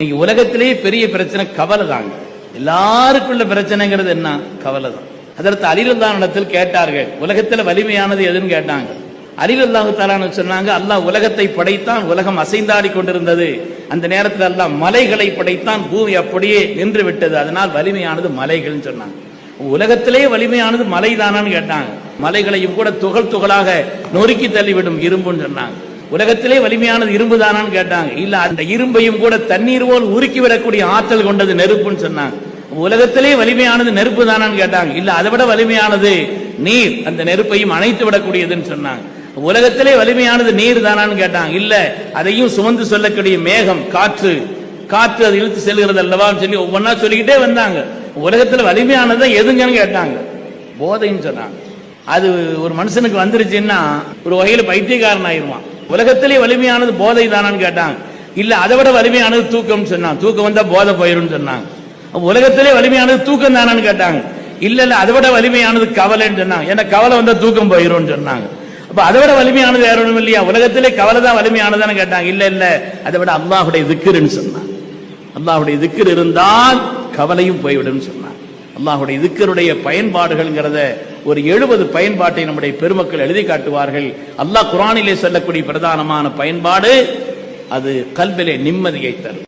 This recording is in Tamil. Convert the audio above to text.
இன்னைக்கு உலகத்திலேயே பெரிய பிரச்சனை கவலை தாங்க எல்லாருக்குள்ள பிரச்சனைங்கிறது என்ன? கவலை தான் அதற்கு அலிலுல்லான் இடத்தில் கேட்டார்கள் உலகத்துல வலிமையானது எதுன்னு கேட்டாங்க. அலிலுல்லாஹு தாலான்னு சொன்னாங்க அல்லாஹ் உலகத்தை படைத்தான் உலகம் அசைந்தாடி கொண்டிருந்தது. அந்த நேரத்தில் அல்லாஹ் மலைகளை படைத்தான் பூமி அப்படியே நின்று விட்டது. அதனால் வலிமையானது மலைகள்னு சொன்னாங்க. உலகத்திலேயே வலிமையானது மலை தானான்னு கேட்டாங்க. மலைகளையும் கூட துகள் துகளாக நொறுக்கி தள்ளிவிடும் இரும்புன்னு சொன்னாங்க. உலகத்திலே வலிமையானது இரும்பு தானான்னு கேட்டாங்க. இல்ல அந்த இரும்பையும் கூட தண்ணீர் போல் உருக்கி விடக்கூடிய ஆற்றல் கொண்டது நெருப்புன்னு சொன்னாங்க. உலகத்திலே வலிமையானது நெருப்பு தானான்னு கேட்டாங்க. இல்ல அதை விட வலிமையானது நீர். அந்த நெருப்பையும் அணைத்து விடக்கூடியதுன்னு சொன்னாங்க. உலகத்திலே வலிமையானது நீர் தானான்னு கேட்டாங்க. இல்ல அதையும் சுமந்து சொல்லக்கூடிய மேகம் காற்று. காற்று அது இழுத்து செல்கிறது அல்லவான்னு சொல்லி ஒவ்வொன்றா சொல்லிக்கிட்டே வந்தாங்க. உலகத்துல வலிமையானதை எதுங்கன்னு கேட்டாங்க. போதைன்னு சொன்னாங்க. அது ஒரு மனுஷனுக்கு வந்துருச்சுன்னா ஒரு வகையில் பைத்தியக்காரன் ஆயிருவான். உலகத்திலே வலிமையானது போதை தானான்னு கேட்டாங்க. இல்ல அதை விட வலிமையானது தூக்கம் சொன்னாங்க. தூக்கம் வந்தா போதை போயிரும் சொன்னாங்க. உலகத்திலே வலிமையானது தூக்கம் தானான்னு கேட்டாங்க. இல்ல இல்ல அதை விட வலிமையானது கவலைன்னு சொன்னாங்க. ஏன்னா கவலை வந்தா தூக்கம் போயிரும் சொன்னாங்க. அப்ப அதை விட வலிமையானது வேற ஒண்ணும் இல்லையா? உலகத்திலே கவலை தான் வலிமையானதான்னு கேட்டாங்க. இல்ல இல்ல அதை விட அல்லாஹுடைய திக்கிருன்னு சொன்னாங்க. அல்லாஹுடைய திக்கர் இருந்தால் கவலையும் போய்விடும் சொன்னாங்க. அல்லாஹுடைய இதுக்கருடைய பயன்பாடுகள்ங்கிறத ஒரு எழுபது பயன்பாட்டை நம்முடைய பெருமக்கள் எழுதி காட்டுவார்கள். அல்லாஹ் குரானிலே சொல்லக்கூடிய பிரதானமான பயன்பாடு அது கல்விலே நிம்மதியை தரும்.